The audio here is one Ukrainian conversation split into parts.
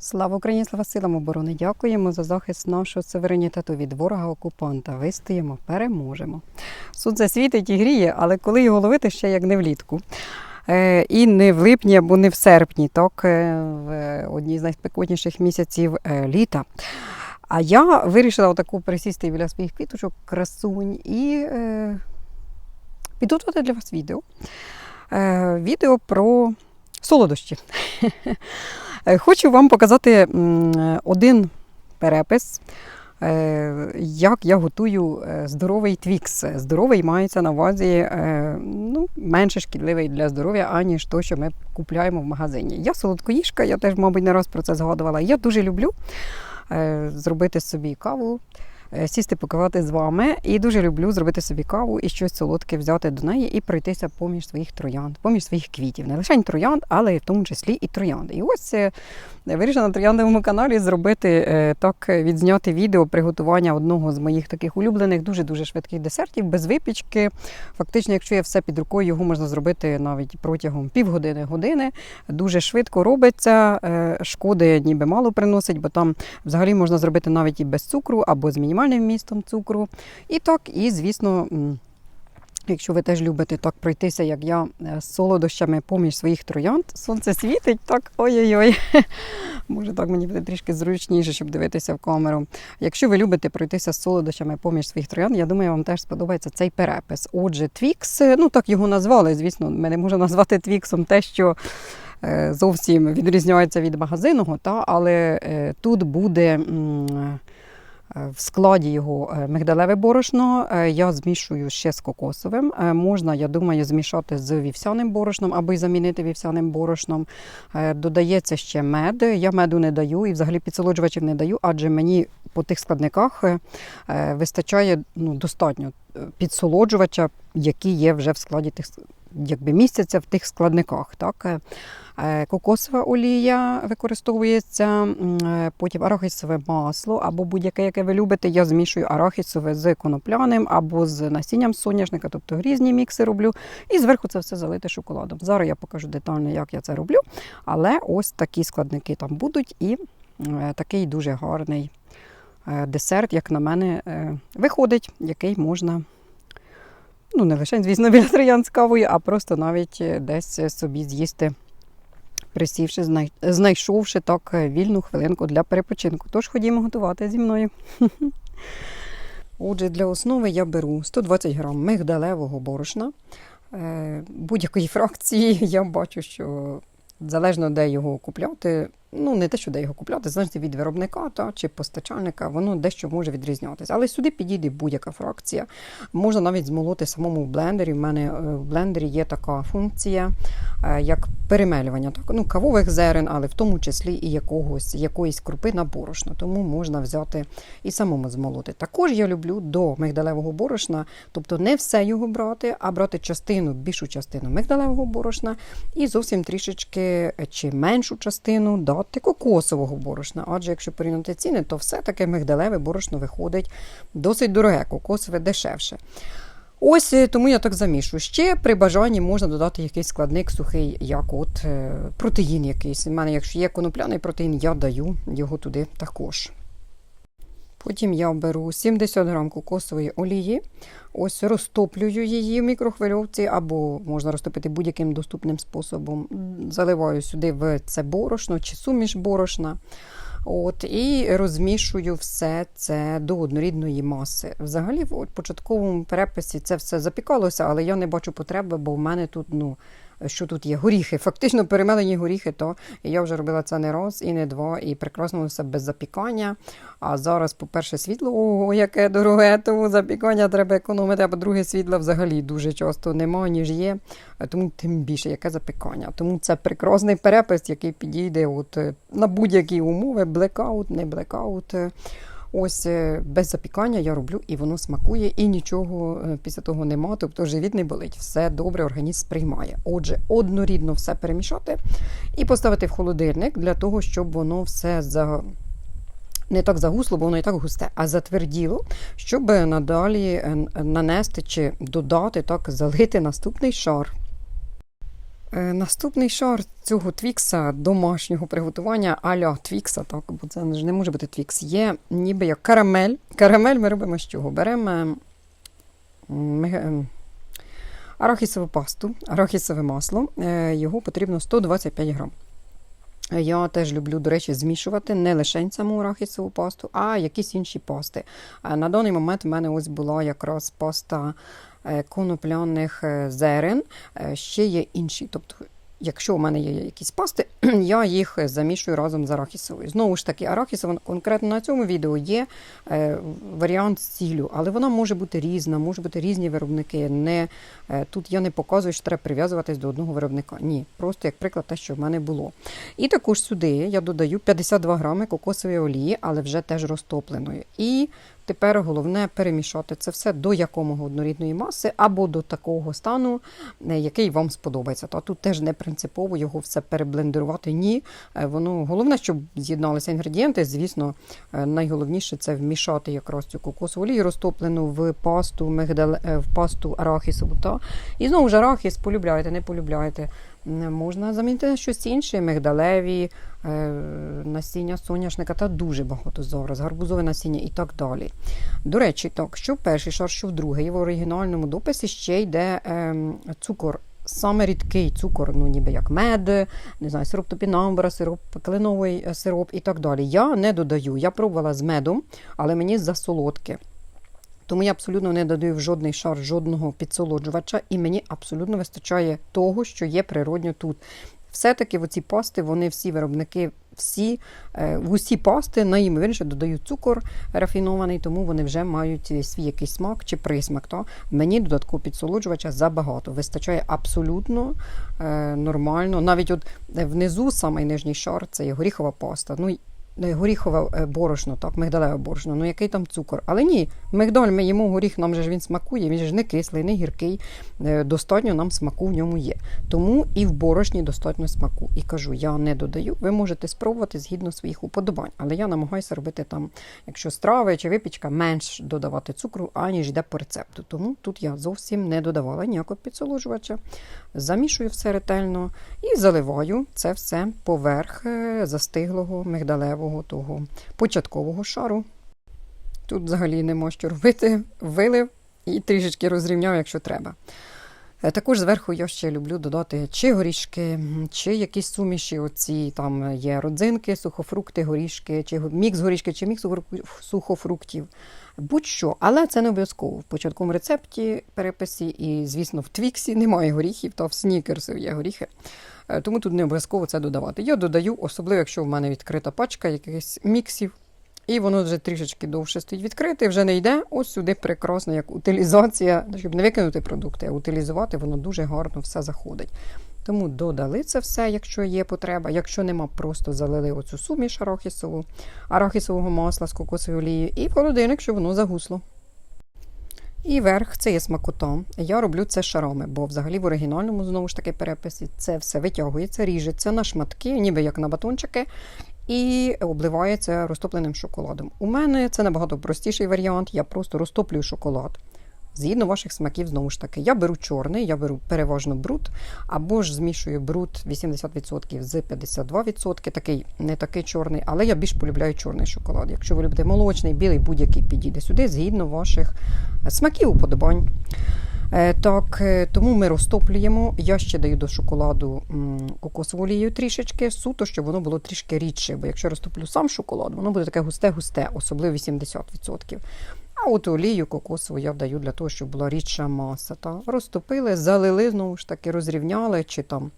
Слава Україні, слава силам оборони! Дякуємо за захист нашого суверенітету від ворога окупанта. Вистоїмо, переможемо. Сонце світить і гріє, але коли його ловити ще як не влітку. Е, І не в липні або не в серпні, так е, в одній з найспекотніших місяців е, літа. А я вирішила отаку присісти біля своїх квіточок, красунь і е, підготувати для вас відео. Е, відео про солодощі. Е, Хочу вам показати один перепис, е, як я готую е, здоровий твікс. Здоровий мається на увазі ну, менше шкідливий для здоров'я, аніж то, що ми купляємо в магазині. Я солодкоїжка, я теж, мабуть, не раз про це згадувала. Я дуже люблю зробити собі каву. Е, Сісти покивати з вами і дуже люблю зробити собі каву і щось солодке взяти до неї і пройтися поміж своїх троянд, поміж своїх квітів. Не лише троянд, але в тому числі і троянди. І ось е, вирішила на трояндовому каналі зробити е, так, відзняти відео приготування одного з моїх таких улюблених, дуже дуже швидких десертів без випічки. Фактично, якщо є все під рукою, його можна зробити навіть протягом півгодини години. Дуже швидко робиться. Шкоди ніби мало приносить, бо там взагалі можна зробити навіть і без цукру або з мінімальним вмістом цукру. І так, і звісно. Якщо ви теж любите так пройтися, як я, е, з солодощами поміж своїх троянд, сонце світить, так ой-ой-ой. Може, так мені буде трішки зручніше, щоб дивитися в камеру. Якщо ви любите пройтися з солодощами поміж своїх троянд, я думаю, вам теж сподобається цей перепис. Отже, твікс, е, ну так його назвали. Звісно, ми не можемо назвати твіксом те, що е, зовсім відрізняється від магазинного, та, але тут буде. Е, в складі його е, мигдалеве борошно. Е, Я змішую ще з кокосовим. Можна, я думаю, змішати з вівсяним борошном або й замінити вівсяним борошном. Додається ще мед. Я меду не даю і взагалі підсолоджувачів не даю, адже мені по тих складниках вистачає ну, достатньо підсолоджувача, які є вже в складі тих якби містяться в тих складниках. Так? Е, е, Кокосова олія використовується, е, потім арахісове масло або будь-яке, яке ви любите. Я змішую арахісове з конопляним або з насінням соняшника, тобто різні мікси роблю. І зверху це все залити шоколадом. Зараз я покажу детально, як я це роблю. Але ось такі складники там будуть, і такий дуже гарний десерт, як на мене, е, виходить, який можна. Ну, не лише, звісно, біля троян з кавою, а просто навіть е, десь собі з'їсти, присівши, знайшовши так е, вільну хвилинку для перепочинку. Тож ходімо готувати зі мною. Отже, для основи я беру 120 грам мигдалевого борошна. Е, Будь-якої фракції я бачу, що залежно де його купляти, ну не те, що де його купляти, залежно від виробника та, чи постачальника, воно дещо може відрізнятися. Але сюди підійде будь-яка фракція. Можна навіть змолоти самому в блендері. У мене е, в блендері є така функція, е, як перемелювання так, ну, кавових зерен, але в тому числі і якогось, якоїсь крупи на борошно. Тому можна взяти і самому змолоти. Також я люблю до мигдалевого борошна, тобто не все його брати, а брати частину, більшу частину мигдалевого борошна і зовсім трішечки е, чи меншу частину дати кокосового борошна. Адже якщо порівняти ціни, то все-таки мигдалеве борошно виходить досить дороге, кокосове дешевше. Ось е, тому я так замішую. Ще при бажанні можна додати якийсь складник сухий, як от е, протеїн якийсь. У мене, якщо є конопляний протеїн, я даю його туди також. Потім я беру 70 грам кокосової олії, ось розтоплюю її в мікрохвильовці, або можна розтопити будь-яким доступним способом. Заливаю сюди в це борошно чи суміш борошна. От, і розмішую все це до однорідної маси. Взагалі, в початковому переписі це все запікалося, але я не бачу потреби, бо в мене тут, ну, що тут є? Горіхи. Фактично перемелені горіхи, то я вже робила це не раз і не два, і прекрасно все без запікання. А зараз, по-перше, світло, ого, яке дороге, тому запікання треба економити, а по-друге, світла взагалі дуже часто немає, ніж є. Тому тим більше яке запікання. Тому це прекрасний перепис, який підійде от, е, на будь-які умови, блекаут, не блекаут. Ось е, без запікання я роблю, і воно смакує, і нічого е, після того нема, тобто живіт не болить. Все добре, організм сприймає. Отже, однорідно все перемішати і поставити в холодильник для того, щоб воно все за. Не так загусло, бо воно і так густе, а затверділо, щоб надалі е, нанести чи додати, так залити наступний шар. Е, Наступний шар цього твікса домашнього приготування аля твікса, так, бо це ж не може бути твікс, є ніби як карамель. Карамель ми робимо з чого? Беремо ем, арахісову пасту, арахісове масло. Е, Його потрібно 125 грам. Я теж люблю, до речі, змішувати не лише саму арахісову пасту, а якісь інші пасти. Е, На даний момент в мене ось була якраз паста е, конопляних е, зерен. Ще є інші. Тобто, якщо у мене є якісь пасти, я їх замішую разом з арахісовою. Знову ж таки, арахісова конкретно на цьому відео є е, варіант з ціллю, але вона може бути різна, може бути різні виробники. Не, е, тут я не показую, що треба прив'язуватись до одного виробника. Ні, просто як приклад те, що в мене було. І також сюди я додаю 52 грами кокосової олії, але вже теж розтопленої. І тепер головне перемішати це все до якомога однорідної маси або до такого стану, е, який вам сподобається. Та тут теж не принципово його все переблендерувати. Ні, Е, воно головне, щоб з'єдналися інгредієнти. Звісно, е, найголовніше це вмішати якраз цю кокосову олію розтоплену в пасту мигдал, в пасту арахісову. Та. І знову ж арахіс полюбляєте, не полюбляєте. Можна замінити на щось інше, мигдалеві, е, насіння соняшника та дуже багато зараз, гарбузове насіння і так далі. До речі, так, що в перший шар, що в другий, в оригінальному дописі ще йде ем, цукор. Саме рідкий цукор, ну ніби як мед, не знаю, сироп топінамбура, сироп, кленовий е, сироп і так далі. Я не додаю. Я пробувала з медом, але мені засолодке. Тому я абсолютно не додаю в жодний шар жодного підсолоджувача, і мені абсолютно вистачає того, що є природньо тут. Все-таки в оці пасти, вони всі виробники, всі, е, в усі пасти найімовірніше додають цукор рафінований, тому вони вже мають свій якийсь смак чи присмак. То мені додатково підсолоджувача забагато. Вистачає абсолютно е, нормально. Навіть от е, внизу, самий нижній шар, це є горіхова паста. Ну, горіхове е, борошно, так, мигдалеве борошно, ну який там цукор. Але ні, мигдаль, ми їмо горіх, нам же ж він смакує, він ж не кислий, не гіркий. Е, Достатньо нам смаку в ньому є. Тому і в борошні достатньо смаку. І кажу, я не додаю. Ви можете спробувати згідно своїх уподобань. Але я намагаюся робити там, якщо страви чи випічка, менш додавати цукру, аніж йде по рецепту. Тому тут я зовсім не додавала ніякого підсолоджувача. Замішую все ретельно і заливаю це все поверх е, застиглого мигдалевого того початкового шару. Тут взагалі нема що робити, вилив і трішечки розрівняв, якщо треба. Е, Також зверху я ще люблю додати чи горішки, чи якісь суміші. Оці там є родзинки, сухофрукти, горішки, чи мікс горішки, чи мікс сухофруктів. Будь-що, але це не обов'язково. В початковому рецепті переписі, і, звісно, в твіксі немає горіхів, та в снікерсів є горіхи. Е, Тому тут не обов'язково це додавати. Я додаю, особливо, якщо в мене відкрита пачка якихось міксів, і воно вже трішечки довше стоїть відкрите, вже не йде. Ось сюди прекрасно, як утилізація, щоб не викинути продукти, а утилізувати, воно дуже гарно все заходить. Тому додали це все, якщо є потреба. Якщо нема, просто залили оцю суміш арахісову, арахісового масла з кокосовою олією і в холодильник, щоб воно загусло. І верх це є смакота. Я роблю це шарами, бо взагалі в оригінальному знову ж таки переписі це все витягується, ріжеться на шматки, ніби як на батончики, і обливається розтопленим шоколадом. У мене це набагато простіший варіант. Я просто розтоплюю шоколад. Згідно ваших смаків, знову ж таки, я беру чорний, я беру переважно бруд, або ж змішую бруд 80% з 52%, такий не такий чорний, але я більш полюбляю чорний шоколад. Якщо ви любите молочний, білий, будь-який підійде сюди, згідно ваших смаків, уподобань. Е, Так, е, тому ми розтоплюємо. Я ще даю до шоколаду кокосову олію трішечки, суто, щоб воно було трішки рідше. Бо якщо розтоплю сам шоколад, воно буде таке густе-густе, особливо 80%. А от олію кокосову я даю для того, щоб була рідша маса. Та розтопили, залили, знову ж таки, розрівняли, чи там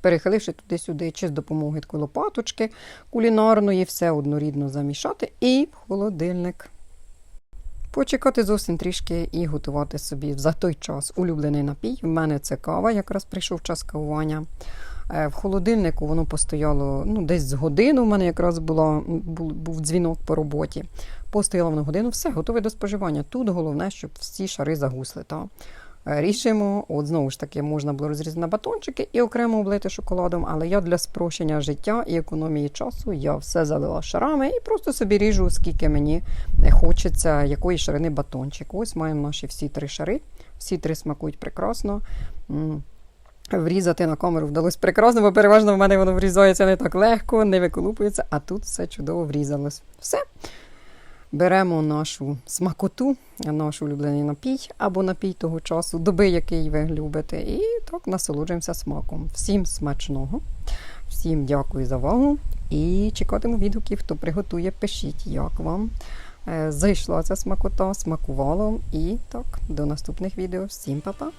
перехиливши туди-сюди, чи з допомогою такої лопаточки кулінарної, все однорідно замішати і в холодильник. Почекати зовсім трішки і готувати собі за той час улюблений напій. В мене це кава, якраз прийшов час кавування. Е, В холодильнику воно постояло ну, десь з годину. У мене якраз була, був, дзвінок по роботі. Постояло воно годину, все, готове до споживання. Тут головне, щоб всі шари загусли. Та? Ріжемо, от знову ж таки, можна було розрізати на батончики і окремо облити шоколадом, але я для спрощення життя і економії часу я все залила шарами і просто собі ріжу, скільки мені хочеться, якої ширини батончик. Ось маємо наші всі три шари, всі три смакують прекрасно. Врізати на камеру вдалося прекрасно, бо переважно в мене воно врізається не так легко, не виколупується, а тут все чудово врізалось. Все. Беремо нашу смакоту, наш улюблений напій або напій того часу, доби, який ви любите, і так насолоджуємося смаком. Всім смачного, всім дякую за увагу і чекатиму відгуків, хто приготує, пишіть, як вам е, зайшла ця смакота, смакувало. І так, до наступних відео. Всім па-па!